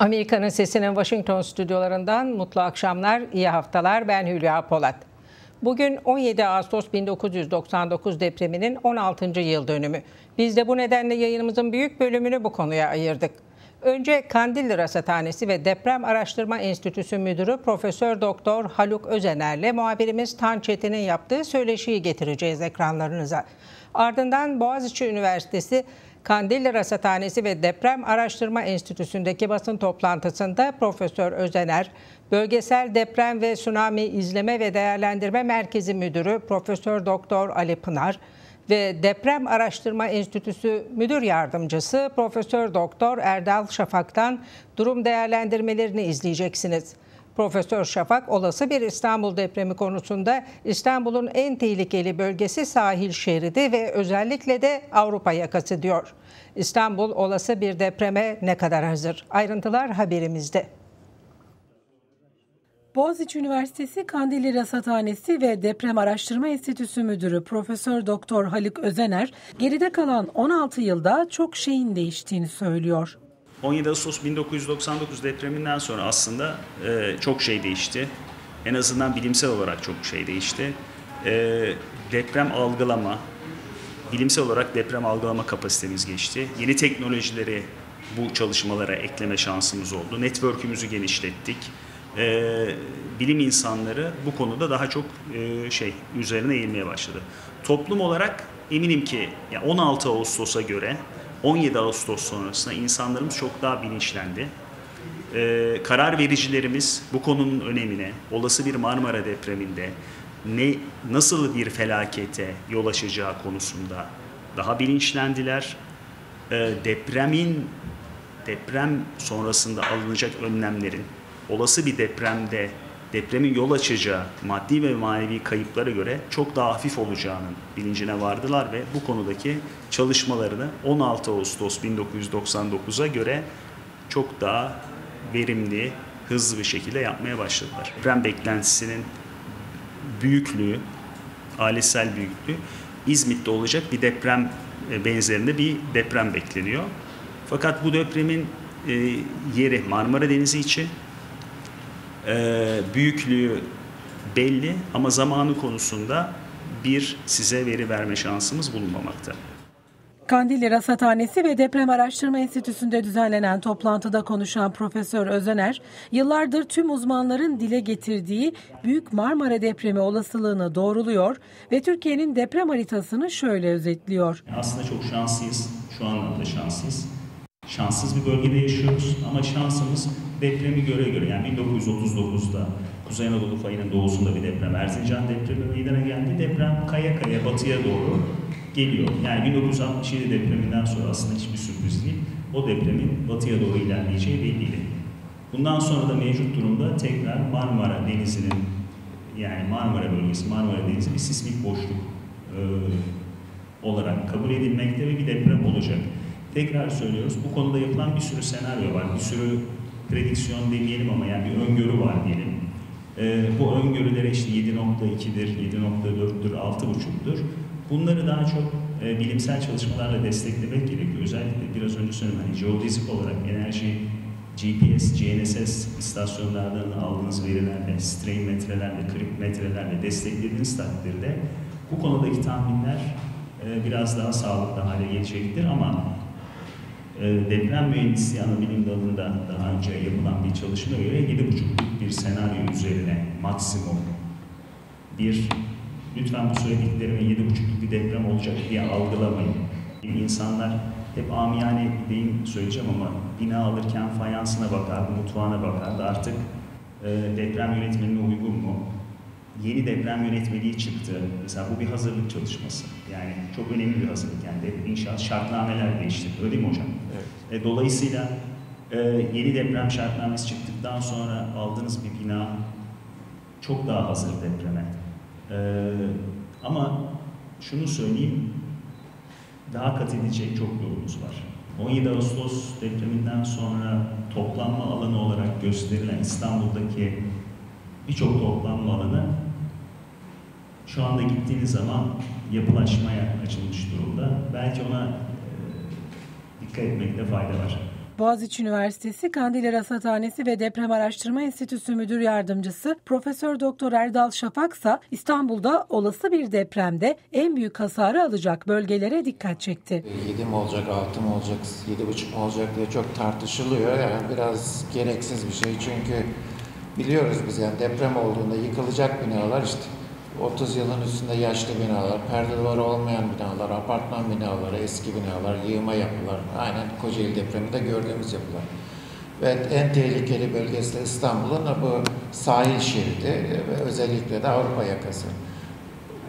Amerika'nın sesinin Washington stüdyolarından mutlu akşamlar, iyi haftalar. Ben Hülya Polat. Bugün 17 Ağustos 1999 depreminin 16. yıl dönümü. Biz de bu nedenle yayınımızın büyük bölümünü bu konuya ayırdık. Önce Kandilli Rasathanesi ve Deprem Araştırma Enstitüsü Müdürü Profesör Doktor Haluk Özener'le muhabirimiz Tan Çetin'in yaptığı söyleşiyi getireceğiz ekranlarınıza. Ardından Boğaziçi Üniversitesi Kandilli Rasathanesi ve Deprem Araştırma Enstitüsü'ndeki basın toplantısında Profesör Özener, Bölgesel Deprem ve Tsunami İzleme ve Değerlendirme Merkezi Müdürü Profesör Doktor Ali Pınar ve Deprem Araştırma Enstitüsü Müdür Yardımcısı Profesör Doktor Erdal Şafak'tan durum değerlendirmelerini izleyeceksiniz. Profesör Şafak olası bir İstanbul depremi konusunda İstanbul'un en tehlikeli bölgesi sahil şeridi ve özellikle de Avrupa yakası diyor. İstanbul olası bir depreme ne kadar hazır? Ayrıntılar haberimizde. Boğaziçi Üniversitesi Kandilli Rasathanesi ve Deprem Araştırma Enstitüsü Müdürü Profesör Doktor Haluk Özener, geride kalan 16 yılda çok şeyin değiştiğini söylüyor. 17 Ağustos 1999 depreminden sonra aslında e, çok şey değişti. En azından bilimsel olarak çok şey değişti. E, deprem algılama, bilimsel olarak deprem algılama kapasitemiz geçti. Yeni teknolojileri bu çalışmalara ekleme şansımız oldu. Network'ümüzü genişlettik. E, bilim insanları bu konuda daha çok e, şey üzerine eğilmeye başladı. Toplum olarak eminim ki ya 16 Ağustos'a göre 17 Ağustos sonrasında insanlarımız çok daha bilinçlendi. Ee, karar vericilerimiz bu konunun önemine, olası bir Marmara depreminde ne nasıl bir felakete yol açacağı konusunda daha bilinçlendiler. Ee, depremin deprem sonrasında alınacak önlemlerin olası bir depremde depremin yol açacağı maddi ve manevi kayıplara göre çok daha hafif olacağının bilincine vardılar ve bu konudaki çalışmalarını 16 Ağustos 1999'a göre çok daha verimli, hızlı bir şekilde yapmaya başladılar. Deprem beklentisinin büyüklüğü, ailesel büyüklüğü İzmit'te olacak bir deprem e, benzerinde bir deprem bekleniyor. Fakat bu depremin e, yeri Marmara Denizi içi e, büyüklüğü belli ama zamanı konusunda bir size veri verme şansımız bulunmamakta. Kandilli Rasathanesi ve Deprem Araştırma Enstitüsü'nde düzenlenen toplantıda konuşan Profesör Özener, yıllardır tüm uzmanların dile getirdiği Büyük Marmara depremi olasılığını doğruluyor ve Türkiye'nin deprem haritasını şöyle özetliyor. Aslında çok şanslıyız, şu anlamda şanslıyız. Şanssız bir bölgede yaşıyoruz ama şansımız depremi göre göre yani 1939'da Kuzey Anadolu fayının doğusunda bir deprem, Erzincan depremi meydana geldi. Deprem kaya kaya batıya doğru geliyor. Yani 1967 depreminden sonra aslında hiçbir sürpriz değil. O depremin batıya doğru ilerleyeceği belliydi. Bundan sonra da mevcut durumda tekrar Marmara Denizi'nin yani Marmara bölgesi, Marmara Denizi bir sismik boşluk e, olarak kabul edilmekte ve bir deprem olacak. Tekrar söylüyoruz, bu konuda yapılan bir sürü senaryo var, bir sürü prediksiyon demeyelim ama yani bir öngörü var diyelim. E, bu öngörülere işte 7.2'dir, 7.4'tür, 6.5'tür. Bunları daha çok e, bilimsel çalışmalarla desteklemek gerekiyor. Özellikle biraz önce söyledim hani jeofizik olarak enerji GPS, GNSS istasyonlardan aldığınız verilerle, strain metrelerle, krik metrelerle desteklediğiniz takdirde bu konudaki tahminler e, biraz daha sağlıklı hale gelecektir ama deprem mühendisliği ana bilim dalında daha önce yapılan bir çalışma göre 7,5'luk bir senaryo üzerine maksimum bir lütfen bu söylediklerimi 7,5'luk bir deprem olacak diye algılamayın. İnsanlar hep amiyane deyim söyleyeceğim ama bina alırken fayansına bakardı, mutfağına bakardı. Artık e, deprem yönetmenine uygun mu? Yeni deprem yönetmeliği çıktı. Mesela bu bir hazırlık çalışması. Yani çok önemli bir hazırlık. Yani inşaat şartnameler değişti. Öyle değil mi hocam? Evet. E, dolayısıyla e, yeni deprem şartnamesi çıktıktan sonra aldığınız bir bina çok daha hazır depreme. E, ama şunu söyleyeyim, daha kat edecek çok yolumuz var. 17 Ağustos depreminden sonra toplanma alanı olarak gösterilen İstanbul'daki birçok toplanma alanı şu anda gittiğiniz zaman yapılaşmaya açılmış durumda. Belki ona e, dikkat etmekte fayda var. Boğaziçi Üniversitesi Kandilli Rasathanesi ve Deprem Araştırma Enstitüsü Müdür Yardımcısı Profesör Doktor Erdal Şafaksa İstanbul'da olası bir depremde en büyük hasarı alacak bölgelere dikkat çekti. 7 mi olacak, 6 mı olacak, 7,5 mu olacak diye çok tartışılıyor. Yani biraz gereksiz bir şey çünkü biliyoruz biz yani deprem olduğunda yıkılacak binalar işte 30 yılın üstünde yaşlı binalar, perde duvarı olmayan binalar, apartman binaları, eski binalar, yığma yapılar. Aynen Kocaeli depreminde gördüğümüz yapılar. Ve en tehlikeli bölgesi de İstanbul'un bu sahil şeridi ve özellikle de Avrupa yakası.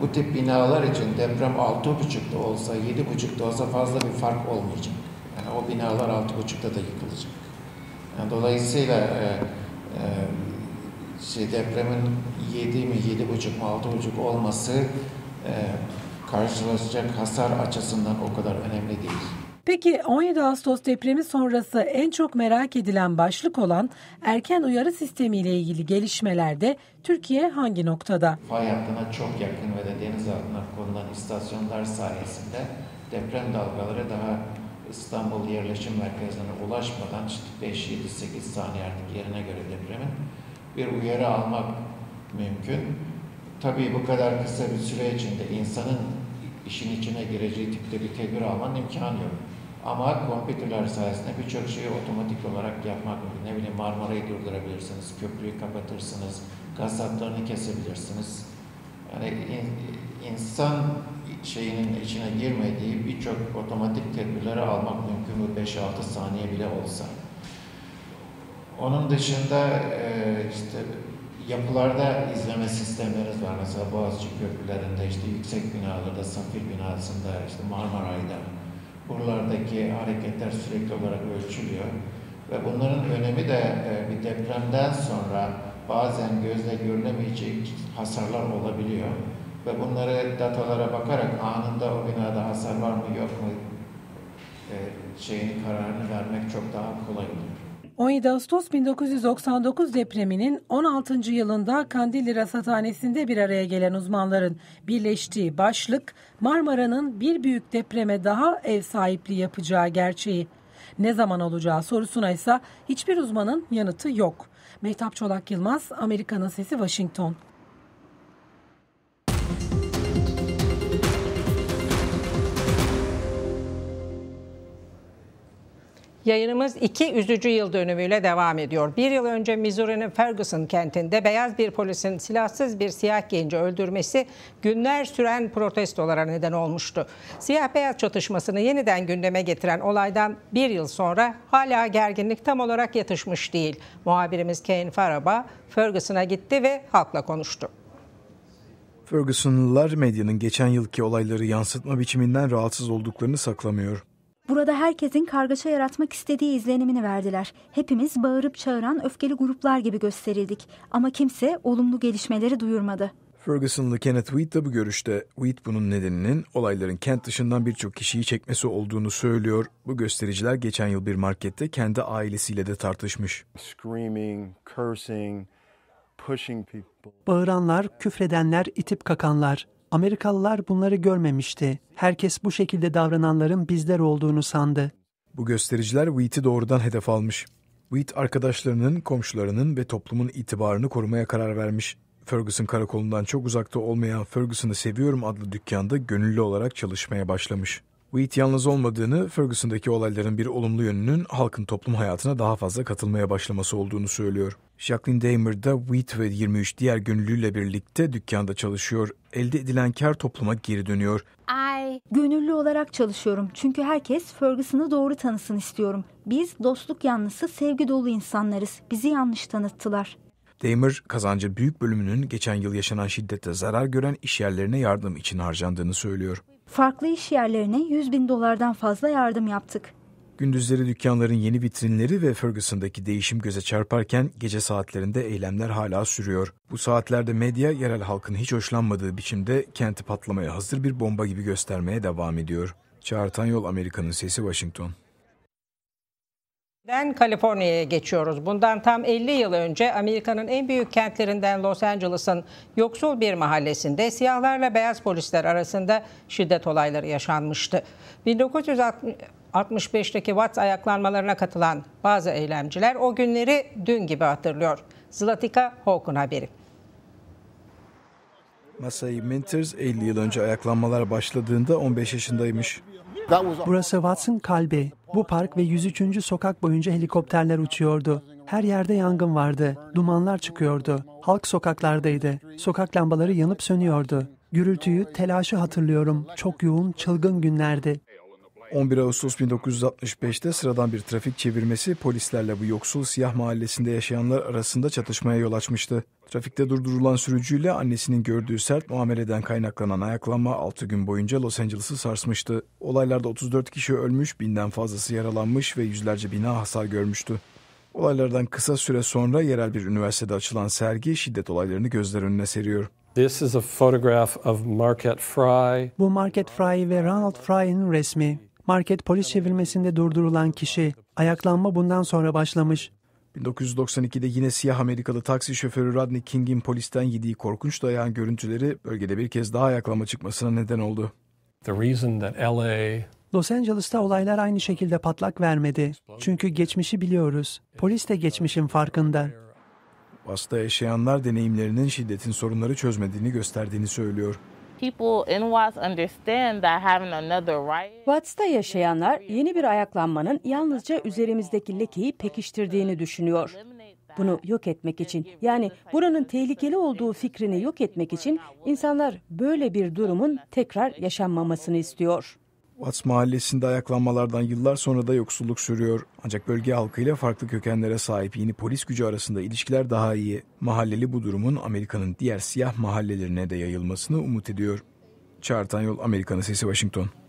Bu tip binalar için deprem 6.5'da olsa, 7.5'da olsa fazla bir fark olmayacak. Yani o binalar 6.5'da da yıkılacak. Yani dolayısıyla e, e, şey depremin 7 mi, 7,5 mu, 6,5 olması e, karşılaşacak hasar açısından o kadar önemli değil. Peki 17 Ağustos depremi sonrası en çok merak edilen başlık olan erken uyarı sistemiyle ilgili gelişmelerde Türkiye hangi noktada? Fay hattına çok yakın ve de deniz altına konulan istasyonlar sayesinde deprem dalgaları daha İstanbul yerleşim merkezine ulaşmadan işte 5, 7, 8 saniye artık yerine göre depremin bir uyarı almak mümkün. Tabii bu kadar kısa bir süre içinde insanın işin içine gireceği tipte bir tedbir almanın imkanı yok. Ama kompütürler sayesinde birçok şeyi otomatik olarak yapmak mümkün. Ne bileyim Marmara'yı durdurabilirsiniz, köprüyü kapatırsınız, gaz hatlarını kesebilirsiniz. Yani in, insan şeyinin içine girmediği birçok otomatik tedbirleri almak mümkün bu 5-6 saniye bile olsa. Onun dışında e, işte yapılarda izleme sistemlerimiz var. Mesela Boğaziçi köprülerinde, işte yüksek binalarda, Safir binasında, işte Marmaray'da buralardaki hareketler sürekli olarak ölçülüyor. Ve bunların önemi de e, bir depremden sonra bazen gözle görülemeyecek hasarlar olabiliyor. Ve bunları datalara bakarak anında o binada hasar var mı yok mu e, şeyini kararını vermek çok daha kolay oluyor. 17 Ağustos 1999 depreminin 16. yılında Kandilli Rasathanesi'nde bir araya gelen uzmanların birleştiği başlık Marmara'nın bir büyük depreme daha ev sahipliği yapacağı gerçeği. Ne zaman olacağı sorusuna ise hiçbir uzmanın yanıtı yok. Mehtap Çolak Yılmaz, Amerika'nın Sesi Washington. Yayınımız iki üzücü yıl dönümüyle devam ediyor. Bir yıl önce Missouri'nin Ferguson kentinde beyaz bir polisin silahsız bir siyah genci öldürmesi günler süren protestolara neden olmuştu. Siyah-beyaz çatışmasını yeniden gündeme getiren olaydan bir yıl sonra hala gerginlik tam olarak yatışmış değil. Muhabirimiz Kane Faraba Ferguson'a gitti ve halkla konuştu. Fergusonlılar medyanın geçen yılki olayları yansıtma biçiminden rahatsız olduklarını saklamıyor. Burada herkesin kargaşa yaratmak istediği izlenimini verdiler. Hepimiz bağırıp çağıran öfkeli gruplar gibi gösterildik ama kimse olumlu gelişmeleri duyurmadı. Ferguson'lı Kenneth Wheat de bu görüşte. Wheat bunun nedeninin olayların kent dışından birçok kişiyi çekmesi olduğunu söylüyor. Bu göstericiler geçen yıl bir markette kendi ailesiyle de tartışmış. Screaming, cursing, pushing people. Bağıranlar, küfredenler, itip kakanlar. Amerikalılar bunları görmemişti. Herkes bu şekilde davrananların bizler olduğunu sandı. Bu göstericiler Wheat'i doğrudan hedef almış. Wheat arkadaşlarının, komşularının ve toplumun itibarını korumaya karar vermiş. Ferguson karakolundan çok uzakta olmayan Ferguson'ı Seviyorum adlı dükkanda gönüllü olarak çalışmaya başlamış. Wheat yalnız olmadığını, Ferguson'daki olayların bir olumlu yönünün halkın toplum hayatına daha fazla katılmaya başlaması olduğunu söylüyor. Jacqueline Damer da Wheat ve 23 diğer gönüllüyle birlikte dükkanda çalışıyor. Elde edilen kar topluma geri dönüyor. I... Gönüllü olarak çalışıyorum çünkü herkes Ferguson'ı doğru tanısın istiyorum. Biz dostluk yanlısı, sevgi dolu insanlarız. Bizi yanlış tanıttılar. Damer, kazancı büyük bölümünün geçen yıl yaşanan şiddette zarar gören işyerlerine yardım için harcandığını söylüyor. Farklı iş yerlerine 100 bin dolardan fazla yardım yaptık. Gündüzleri dükkanların yeni vitrinleri ve Ferguson'daki değişim göze çarparken gece saatlerinde eylemler hala sürüyor. Bu saatlerde medya yerel halkın hiç hoşlanmadığı biçimde kenti patlamaya hazır bir bomba gibi göstermeye devam ediyor. Çağrıtan Yol Amerika'nın Sesi Washington. Den Kaliforniya'ya geçiyoruz. Bundan tam 50 yıl önce Amerika'nın en büyük kentlerinden Los Angeles'ın yoksul bir mahallesinde siyahlarla beyaz polisler arasında şiddet olayları yaşanmıştı. 1960 65'teki Watts ayaklanmalarına katılan bazı eylemciler o günleri dün gibi hatırlıyor. Zlatika Hawk'un haberi. Masai Minters 50 yıl önce ayaklanmalar başladığında 15 yaşındaymış. Burası Watts'ın kalbi. Bu park ve 103. sokak boyunca helikopterler uçuyordu. Her yerde yangın vardı. Dumanlar çıkıyordu. Halk sokaklardaydı. Sokak lambaları yanıp sönüyordu. Gürültüyü, telaşı hatırlıyorum. Çok yoğun, çılgın günlerdi. 11 Ağustos 1965'te sıradan bir trafik çevirmesi polislerle bu yoksul siyah mahallesinde yaşayanlar arasında çatışmaya yol açmıştı. Trafikte durdurulan sürücüyle annesinin gördüğü sert muameleden kaynaklanan ayaklanma 6 gün boyunca Los Angeles'ı sarsmıştı. Olaylarda 34 kişi ölmüş, binden fazlası yaralanmış ve yüzlerce bina hasar görmüştü. Olaylardan kısa süre sonra yerel bir üniversitede açılan sergi şiddet olaylarını gözler önüne seriyor. This is a photograph of Marquette Fry. Bu Market Fry ve Ronald Fry'ın resmi. Market polis çevirmesinde durdurulan kişi. Ayaklanma bundan sonra başlamış. 1992'de yine siyah Amerikalı taksi şoförü Rodney King'in polisten yediği korkunç dayağın görüntüleri bölgede bir kez daha ayaklanma çıkmasına neden oldu. The reason that LA Los Angeles'ta olaylar aynı şekilde patlak vermedi. Çünkü geçmişi biliyoruz. Polis de geçmişin farkında. Hasta yaşayanlar deneyimlerinin şiddetin sorunları çözmediğini gösterdiğini söylüyor. Watts'ta yaşayanlar yeni bir ayaklanmanın yalnızca üzerimizdeki lekeyi pekiştirdiğini düşünüyor. Bunu yok etmek için yani buranın tehlikeli olduğu fikrini yok etmek için insanlar böyle bir durumun tekrar yaşanmamasını istiyor. Watts mahallesinde ayaklanmalardan yıllar sonra da yoksulluk sürüyor. Ancak bölge halkıyla farklı kökenlere sahip yeni polis gücü arasında ilişkiler daha iyi. Mahalleli bu durumun Amerika'nın diğer siyah mahallelerine de yayılmasını umut ediyor. Çağrıtan Yol Amerika'nın Sesi Washington.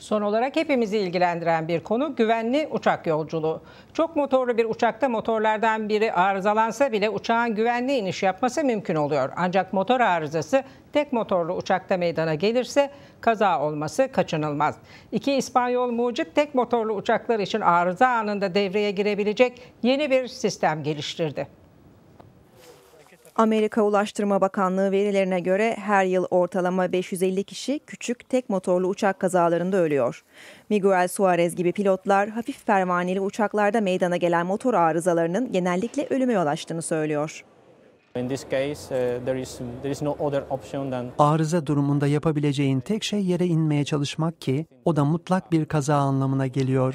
Son olarak hepimizi ilgilendiren bir konu güvenli uçak yolculuğu. Çok motorlu bir uçakta motorlardan biri arızalansa bile uçağın güvenli iniş yapması mümkün oluyor. Ancak motor arızası tek motorlu uçakta meydana gelirse kaza olması kaçınılmaz. İki İspanyol mucit tek motorlu uçaklar için arıza anında devreye girebilecek yeni bir sistem geliştirdi. Amerika Ulaştırma Bakanlığı verilerine göre her yıl ortalama 550 kişi küçük tek motorlu uçak kazalarında ölüyor. Miguel Suarez gibi pilotlar hafif pervaneli uçaklarda meydana gelen motor arızalarının genellikle ölüme yol açtığını söylüyor. Arıza durumunda yapabileceğin tek şey yere inmeye çalışmak ki o da mutlak bir kaza anlamına geliyor.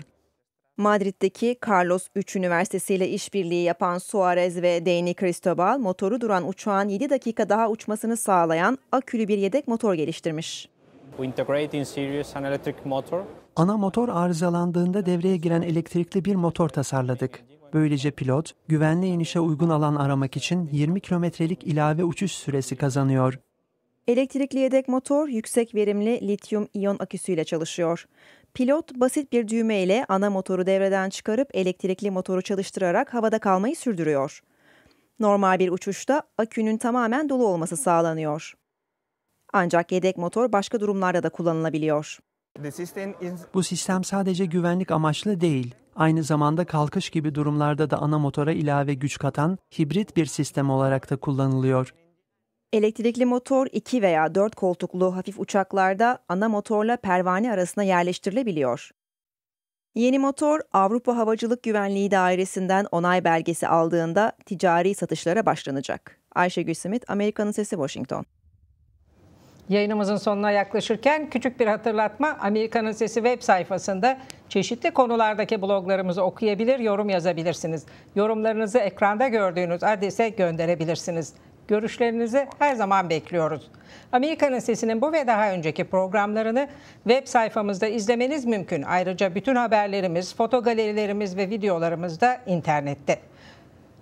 Madrid'deki Carlos III Üniversitesi ile işbirliği yapan Suarez ve Dani Cristobal motoru duran uçağın 7 dakika daha uçmasını sağlayan akülü bir yedek motor geliştirmiş. Ana motor arızalandığında devreye giren elektrikli bir motor tasarladık. Böylece pilot güvenli inişe uygun alan aramak için 20 kilometrelik ilave uçuş süresi kazanıyor. Elektrikli yedek motor yüksek verimli lityum iyon aküsüyle çalışıyor. Pilot basit bir düğme ile ana motoru devreden çıkarıp elektrikli motoru çalıştırarak havada kalmayı sürdürüyor. Normal bir uçuşta akünün tamamen dolu olması sağlanıyor. Ancak yedek motor başka durumlarda da kullanılabiliyor. Bu sistem sadece güvenlik amaçlı değil, aynı zamanda kalkış gibi durumlarda da ana motora ilave güç katan hibrit bir sistem olarak da kullanılıyor. Elektrikli motor 2 veya 4 koltuklu hafif uçaklarda ana motorla pervane arasına yerleştirilebiliyor. Yeni motor Avrupa Havacılık Güvenliği Dairesi'nden onay belgesi aldığında ticari satışlara başlanacak. Ayşegül Simit, Amerika'nın Sesi Washington. Yayınımızın sonuna yaklaşırken küçük bir hatırlatma Amerika'nın Sesi web sayfasında çeşitli konulardaki bloglarımızı okuyabilir, yorum yazabilirsiniz. Yorumlarınızı ekranda gördüğünüz adrese gönderebilirsiniz. Görüşlerinizi her zaman bekliyoruz. Amerika'nın Sesi'nin bu ve daha önceki programlarını web sayfamızda izlemeniz mümkün. Ayrıca bütün haberlerimiz, foto galerilerimiz ve videolarımız da internette.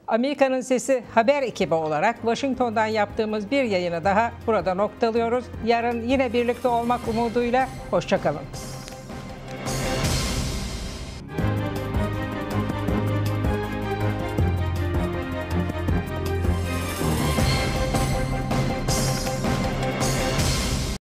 Amerika'nın Sesi haber ekibi olarak Washington'dan yaptığımız bir yayını daha burada noktalıyoruz. Yarın yine birlikte olmak umuduyla hoşçakalın.